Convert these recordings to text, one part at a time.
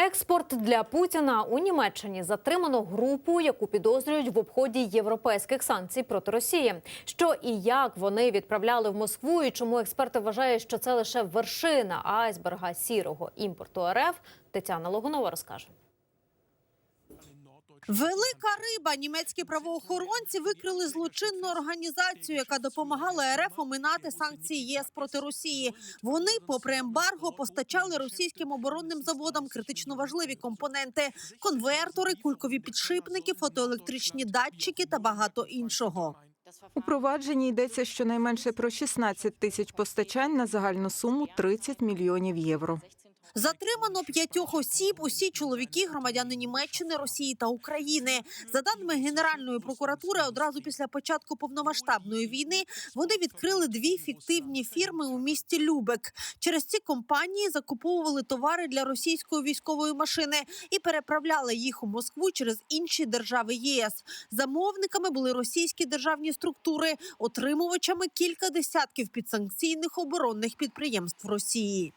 Експорт для Путіна у Німеччині затримано групу, яку підозрюють в обході європейських санкцій проти Росії. Що і як вони відправляли в Москву, і чому експерти вважають, що це лише вершина айсберга сірого імпорту РФ, Тетяна Логунова розкаже. Велика риба. Німецькі правоохоронці викрили злочинну організацію, яка допомагала РФ оминати санкції ЄС проти Росії. Вони, попри ембарго, постачали російським оборонним заводам критично важливі компоненти: конвертори, кулькові підшипники, фотоелектричні датчики та багато іншого. У провадженні йдеться щонайменше про 16 тисяч постачань на загальну суму 30 мільйонів євро. Затримано п'ятьох осіб. Усі чоловіки, громадяни Німеччини, Росії та України. За даними Генеральної прокуратури, одразу після початку повномасштабної війни вони відкрили дві фіктивні фірми у місті Любек. Через ці компанії закуповували товари для російської військової машини і переправляли їх у Москву через інші держави ЄС. Замовниками були російські державні структури, отримувачами кілька десятків підсанкційних оборонних підприємств Росії.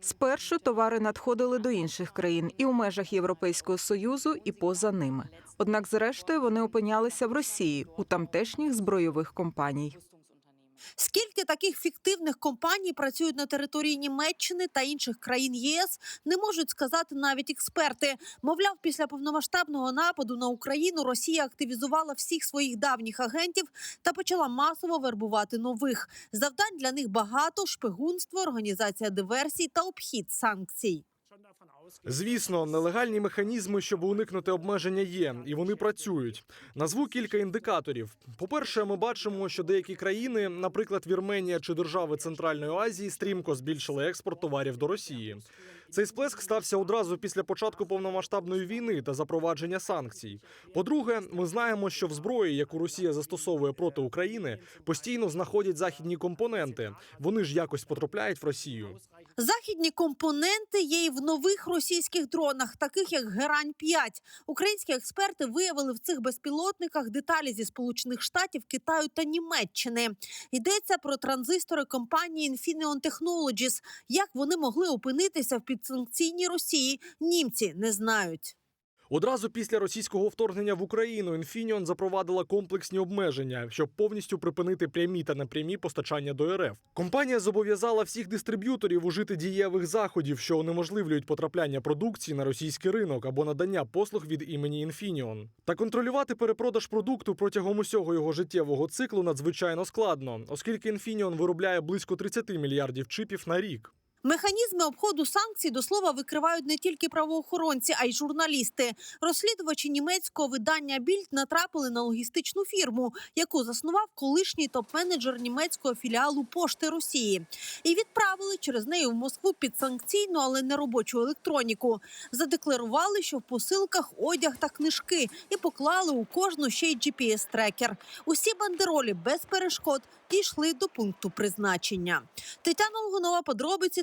Спершу товари надходили до інших країн і у межах Європейського союзу, і поза ними. Однак, зрештою, вони опинялися в Росії у тамтешніх збройових компаній. Скільки таких фіктивних компаній працюють на території Німеччини та інших країн ЄС, не можуть сказати навіть експерти. Мовляв, після повномасштабного нападу на Україну Росія активізувала всіх своїх давніх агентів та почала масово вербувати нових. Завдань для них багато: шпигунство, організація диверсій та обхід санкцій. Звісно, нелегальні механізми, щоб уникнути обмеження, є, і вони працюють. Назву кілька індикаторів. По-перше, ми бачимо, що деякі країни, наприклад, Вірменія чи держави Центральної Азії, стрімко збільшили експорт товарів до Росії. Цей сплеск стався одразу після початку повномасштабної війни та запровадження санкцій. По-друге, ми знаємо, що в зброї, яку Росія застосовує проти України, постійно знаходять західні компоненти. Вони ж якось потрапляють в Росію. Західні компоненти є і в нових російських дронах, таких як Герань 5 Українські експерти виявили в цих безпілотниках деталі зі Сполучених Штатів, Китаю та Німеччини. Йдеться про транзистори компанії Infineon Technologies. Як вони могли опинитися в підсанкційній Росії? Німці не знають. Одразу після російського вторгнення в Україну Infineon запровадила комплексні обмеження, щоб повністю припинити прямі та непрямі постачання до РФ. Компанія зобов'язала всіх дистриб'юторів ужити дієвих заходів, що унеможливлюють потрапляння продукції на російський ринок або надання послуг від імені Infineon. Та контролювати перепродаж продукту протягом усього його життєвого циклу надзвичайно складно, оскільки Infineon виробляє близько 30 мільярдів чипів на рік. Механізми обходу санкцій до слова викривають не тільки правоохоронці, а й журналісти. Розслідувачі німецького видання Більд натрапили на логістичну фірму, яку заснував колишній топ-менеджер німецького філіалу пошти Росії, і відправили через неї в Москву підсанкційну, але не робочу електроніку. Задекларували, що в посилках одяг та книжки, і поклали у кожну ще й GPS-трекер. Усі бандеролі без перешкод дійшли до пункту призначення. Тетяна Лугунова, подробиці,